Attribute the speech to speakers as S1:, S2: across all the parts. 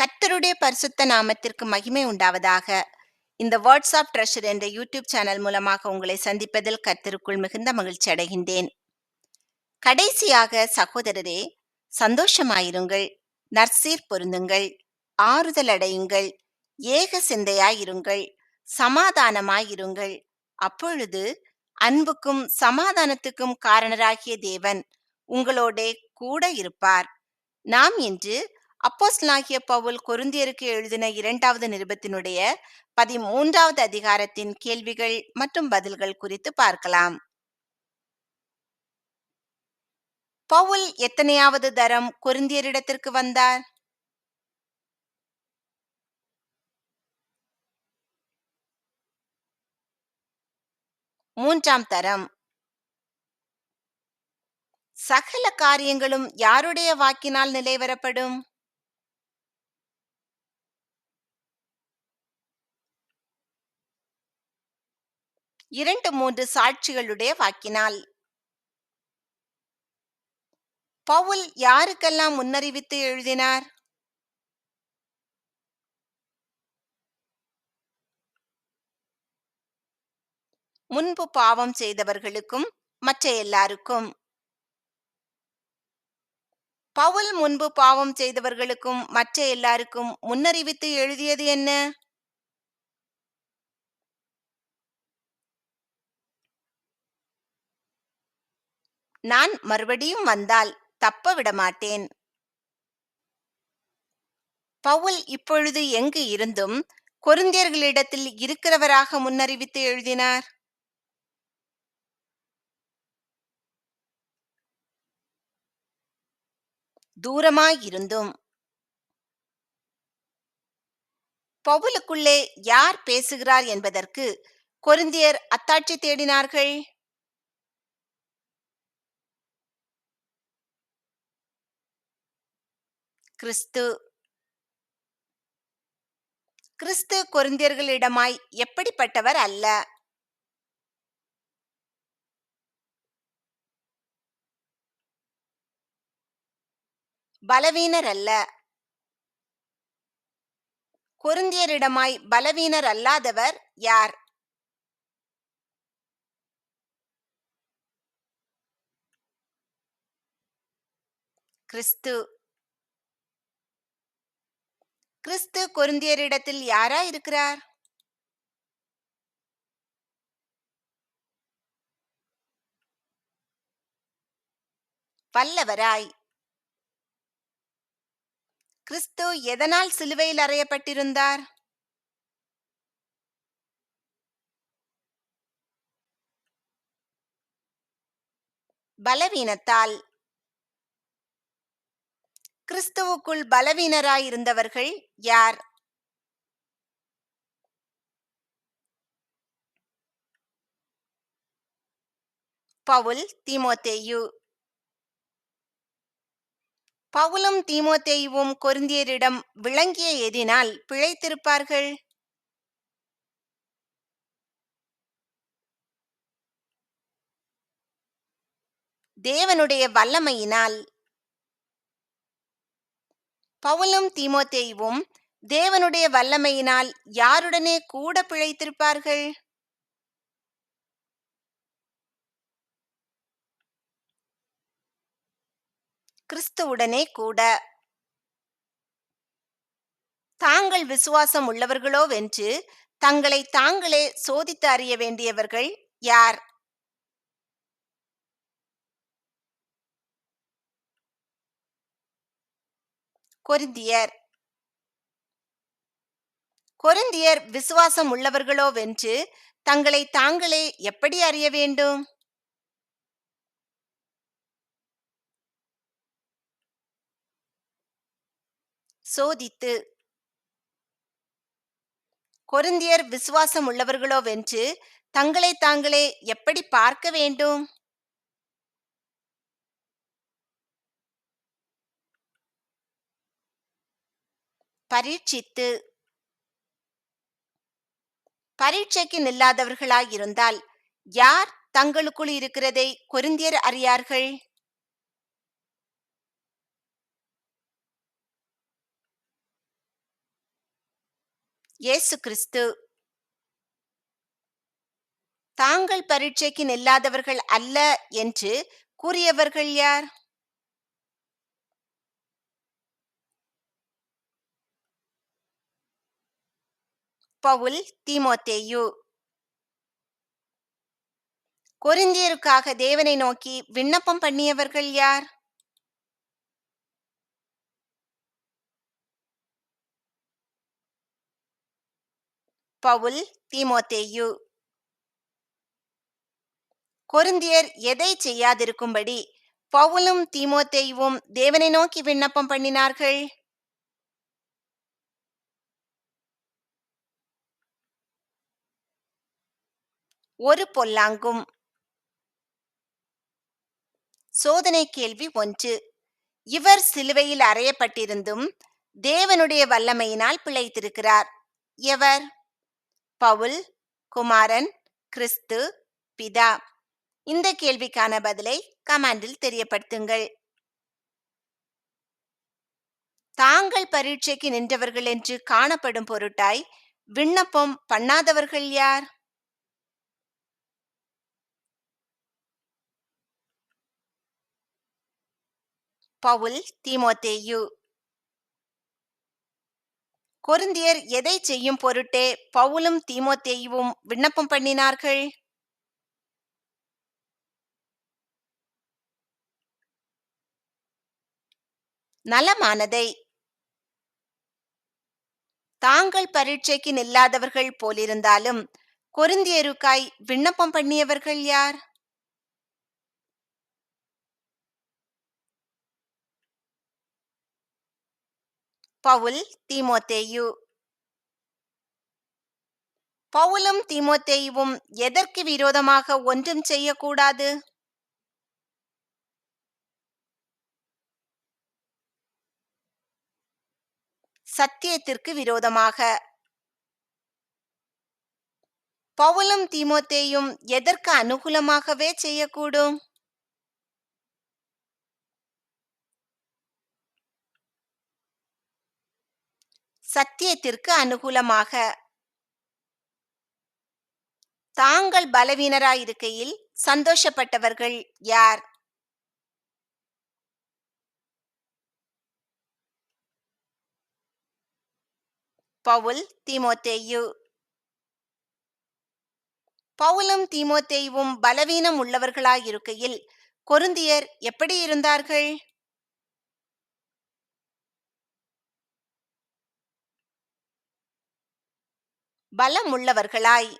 S1: கர்த்தருடைய பரிசுத்த நாமத்திற்கு மகிமை உண்டாவதாக. இந்த வேர்ட்ஸ் ஆஃப் ட்ரெஷர் என்ற யூடியூப் சேனல் மூலமாக உங்களை சந்திப்பதில் கர்த்தருக்குள் மிகுந்த மகிழ்ச்சி அடைகின்றேன். கடைசியாக சகோதரரே சந்தோஷமாயிருங்கள் நற்சீர் பொருந்துங்கள் ஆறுதல் அடையுங்கள் ஏக சிந்தையாயிருங்கள் சமாதானமாயிருங்கள். அப்பொழுது அன்புக்கும் சமாதானத்துக்கும் காரணராகிய தேவன் உங்களோட கூட இருப்பார். நாம் இன்று அப்போஸ்தலனாகிய பவுல் கொருந்தியருக்கு எழுதின இரண்டாவது நிருபத்தினுடைய பதிமூன்றாவது அதிகாரத்தின் கேள்விகள் மற்றும் பதில்கள் குறித்து பார்க்கலாம். பவுல் எத்தனையாவது தரம் கொருந்தியரிடத்திற்கு வந்தார்? மூன்றாம் தரம். சகல காரியங்களும் யாருடைய வாக்கினால் நிலைவரப்படும்? இரண்டு மூன்று சாட்சிகளுடைய வாக்கினால். பவுல் யாருக்கெல்லாம் முன்னறிவித்து எழுதினார்? முன்பு பாவம் செய்தவர்களுக்கும் மற்ற எல்லாருக்கும். பவுல் முன்பு பாவம் செய்தவர்களுக்கும் மற்ற எல்லாருக்கும் முன்னறிவித்து எழுதியது என்ன? நான் மறுபடியும் வந்தால் தப்ப விடமாட்டேன் பவுல் இப்பொழுது எங்கு இருந்தும் கொருந்தியர்களிடத்தில் இருக்கிறவராக முன்னறிவித்து எழுதினார். தூரமாயிருந்தும் பவுலுக்குள்ளே யார் பேசுகிறார் என்பதற்கு கொருந்தியர் அத்தாட்சி தேடினார்கள். கிறிஸ்து. கிறிஸ்து கொரிந்தியர்களிடமாய் எப்படிப்பட்டவர் அல்ல? பலவீனர் அல்ல. கொருந்தியரிடமாய் பலவீனர் அல்லாதவர் யார்? கிறிஸ்து. கிறிஸ்து கொருந்தியரிடத்தில் யாரா இருக்கிறார்? வல்லவராய். கிறிஸ்து எதனால் சிலுவையில் அறையப்பட்டிருந்தார்? பலவீனத்தால். கிறிஸ்துவுக்குள் பலவீனராயிருந்தவர்கள் யார்? பவுல் தீமோத்தேயு. பவுலும் தீமோத்தேயுவும் கொருந்தியரிடம் விளங்கிய எதினால் பிழைத்திருப்பார்கள்? தேவனுடைய வல்லமையினால் பவுலும் தீமோத்தேயும் தேவனுடைய வல்லமையினால் யாருடனே கூட பிழைத்திருப்பார்கள்? கிறிஸ்துவுடனே கூட. தாங்கள் விசுவாசம் உள்ளவர்களோவென்று தங்களை தாங்களே சோதித்து அறிய வேண்டியவர்கள் யார்? கொரிந்தியர். கொரிந்தியர் விசுவாசம் உள்ளவர்களோவென்று தங்களை தாங்களே எப்படி அறிய வேண்டும்? சோதித்து. கொருந்தியர் விசுவாசம் உள்ளவர்களோவென்று தங்களை தாங்களே எப்படி பார்க்க வேண்டும்? பரீட்சித்து பரீட்சைக்கு நில்லாதவர்களாயிருந்தால் யார் தங்களுக்குள் இருக்கிறதை கொருந்தியர் அறியார்கள்? இயேசு கிறிஸ்து. தாங்கள் பரீட்சைக்கு நில்லாதவர்கள் அல்ல என்று கூறியவர்கள் யார்? பவுல் தீமோத்தேயு. கொரிந்தியருக்காக தேவனை நோக்கி விண்ணப்பம் பண்ணியவர்கள் யார்? பவுல் தீமோத்தேயு. கொருந்தியர் எதை செய்யாதிருக்கும்படி பவுலும் தீமோத்தேயுவும் தேவனை நோக்கி விண்ணப்பம் பண்ணினார்கள்? ஒரு பொல்லாங்கும். சோதனை கேள்வி ஒன்று. இவர் சிலுவையில் அறையப்பட்டிருந்தும் தேவனுடைய வல்லமையினால் பிழைத்திருக்கிறார். எவர்? பவுல் குமாரன் கிறிஸ்து பிதா. இந்த கேள்விக்கான பதிலை கமாண்டில் தெரியப்படுத்துங்கள். தாங்கள் பரீட்சைக்கு நின்றவர்கள் என்று காணப்படும் பொருட்டாய் விண்ணப்பம் பண்ணாதவர்கள் யார்? பவுல் தீமோத்தேயு. கொருந்தியர் எதை செய்யும் பொருட்டே பவுலும் தீமோத்தேயுவும் விண்ணப்பம் பண்ணினார்கள்? நலமானதை. தாங்கள் பரீட்சைக்கு நில்லாதவர்கள் போலிருந்தாலும் கொருந்தியருக்காய் விண்ணப்பம் பண்ணியவர்கள் யார்? பவுல் தீமோத்தேயு. பவுலும் தீமோத்தேயுவும் எதற்கு விரோதமாக ஒன்றும் செய்யக்கூடாது? சத்தியத்திற்கு விரோதமாக. பவுலும் தீமோத்தேயும் எதற்கு அனுகூலமாகவே செய்யக்கூடும்? சத்தியத்திற்கு அனுகூலமாக. தாங்கள் பலவீனராயிருக்கையில் சந்தோஷப்பட்டவர்கள் யார்? பவுல் தீமோத்தேயு. பவுலும் தீமோத்தேயுவும் பலவீனம் உள்ளவர்களாயிருக்கையில் கொருந்தியர் எப்படி இருந்தார்கள்? பலமுள்ளவர்களாய்.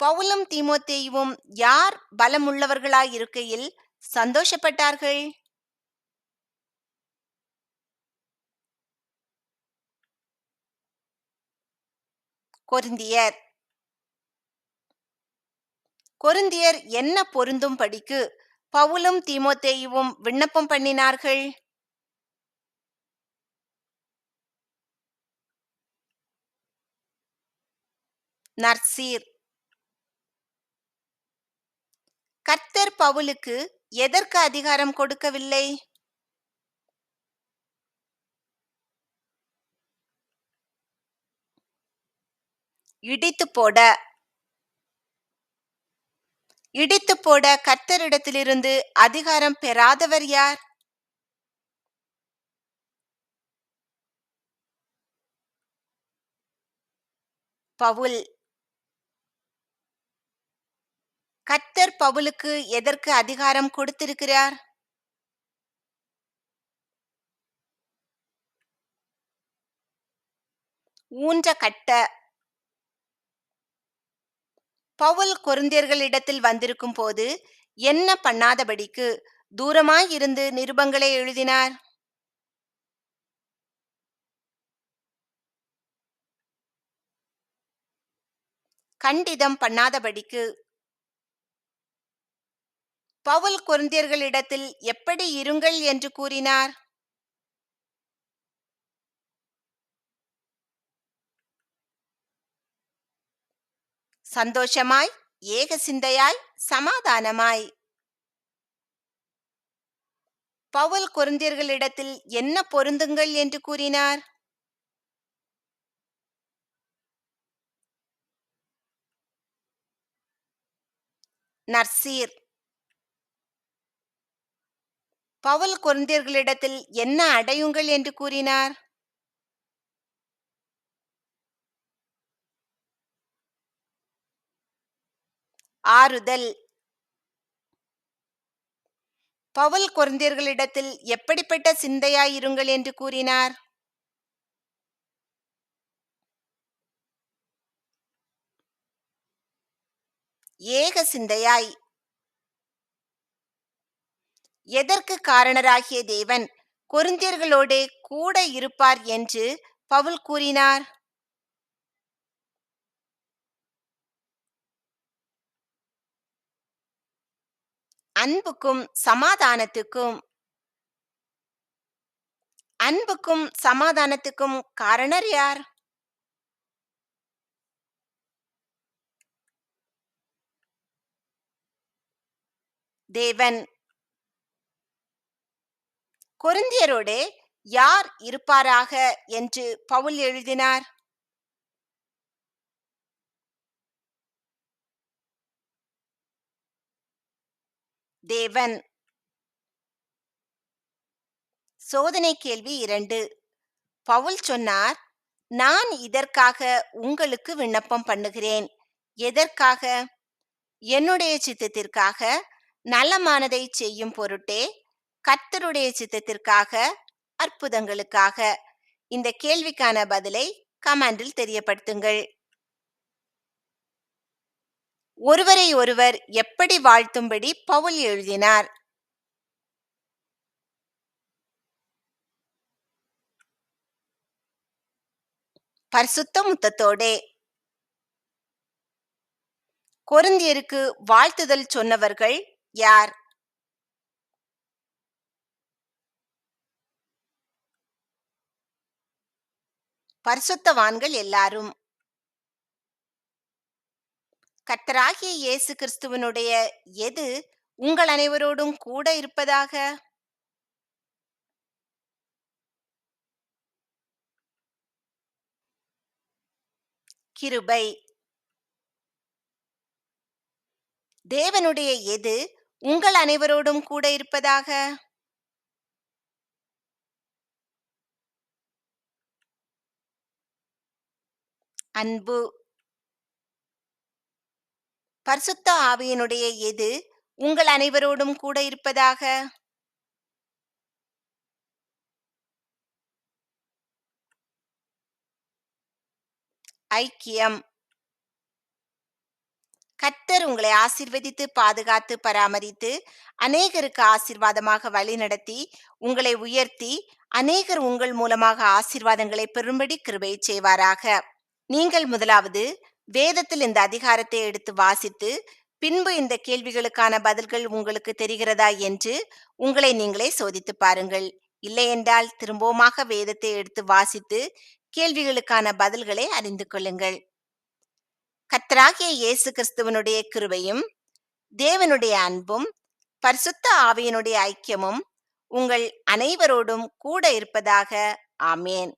S1: பவுலும் தீமோத்தேயுவும் யார் பலமுள்ளவர்களாய் இருக்கையில் சந்தோஷப்பட்டார்கள்? கொருந்தியர். கொருந்தியர் என்ன பொருந்தும் படிக்கு பவுலும் தீமோத்தேயுவும் விண்ணப்பம் பண்ணினார்கள்? நர்சீர் கர்த்தர் பவுலுக்கு எதற்கு அதிகாரம் கொடுக்கவில்லை? இடித்து போட. இடித்து போட கர்த்தரிடத்திலிருந்து அதிகாரம் பெறாதவர் யார்? பவுல். கத்தர் பவுலுக்கு எதற்கு அதிகாரம் கொடுத்திருக்கிறார்? ஊன்ற கட்ட பவுல் கொருந்தியர்களிடத்தில் வந்திருக்கும் போது என்ன பண்ணாதபடிக்கு தூரமாயிருந்து நிருபங்களை எழுதினார். கண்டிதம் பண்ணாதபடிக்கு பவுல் குருந்தியர்களிடத்தில் எப்படி இருங்கள் என்று கூறினார். சந்தோஷமாய் ஏக சிந்தையாய் சமாதானமாய். பவுல் குருந்தியர்களிடத்தில் என்ன பொருந்துங்கள் என்று கூறினார். நர்சீர் பவுல் குழந்தையர்களிடத்தில் என்ன அடையுங்கள் என்று கூறினார்? ஆறுதல். பவுல் குழந்தையர்களிடத்தில் எப்படிப்பட்ட சிந்தையாயிருங்கள் என்று கூறினார்? ஏக சிந்தையாய் எதற்கு காரணராகிய தேவன்? கொரிந்தியர்களோடே கூட இருப்பார் என்று பவுல் கூறினார். அன்புக்கும் சமாதானத்துக்கும் அன்புக்கும் சமாதானத்துக்கும் காரணர் யார்? தேவன் கொருந்தியரோடு யார் இருப்பாராக என்று பவுல் எழுதினார்? தேவன். சோதனை கேள்வி இரண்டு. பவுல் சொன்னார் நான் இதற்காக உங்களுக்கு விண்ணப்பம் பண்ணுகிறேன். எதற்காக? என்னுடைய சித்தத்திற்காக. நலமானதை செய்யும் பொருட்டே கர்த்தருடைய சித்தத்திற்காக அற்புதங்களுக்காக இந்த கேள்விக்கான பதிலை கமெண்டில் தெரியப்படுத்துங்கள். ஒருவரை ஒருவர் எப்படி வாழ்த்தும்படி பவுல் எழுதினார். பரிசுத்த முத்தத்தோடே. கொருந்தியருக்கு வாழ்த்துதல் சொன்னவர்கள் யார்? பரிசுத்தவான்கள் எல்லாரும். கர்த்தராகிய இயேசு கிறிஸ்துவனுடைய எது உங்கள் அனைவரோடும் கூட இருப்பதாக? கிருபை. தேவனுடைய எது உங்கள் அனைவரோடும் கூட இருப்பதாக? அன்பு. பரிசுத்த ஆவியினுடைய எது உங்கள் அனைவரோடும் கூட இருப்பதாக? ஐக்கியம். கர்த்தர் உங்களை ஆசிர்வதித்து பாதுகாத்து பராமரித்து அநேகருக்கு ஆசிர்வாதமாக வழிநடத்தி உங்களை உயர்த்தி அநேகர் உங்கள் மூலமாக ஆசிர்வாதங்களை பெறும்படி கிருபை செய்வாராக. நீங்கள் முதலாவது வேதத்தில் இந்த அதிகாரத்தை எடுத்து வாசித்து பின்பு இந்த கேள்விகளுக்கான பதில்கள் உங்களுக்கு தெரிகிறதா என்று உங்களை நீங்களே சோதித்து பாருங்கள். இல்லையென்றால் திரும்பவுமாக வேதத்தை எடுத்து வாசித்து கேள்விகளுக்கான பதில்களை அறிந்து கொள்ளுங்கள். கத்தராகிய இயேசு கிறிஸ்துவனுடைய கிருபையும் தேவனுடைய அன்பும் பரிசுத்த ஆவியினுடைய ஐக்கியமும் உங்கள் அனைவரோடும் கூட இருப்பதாக. ஆமேன்.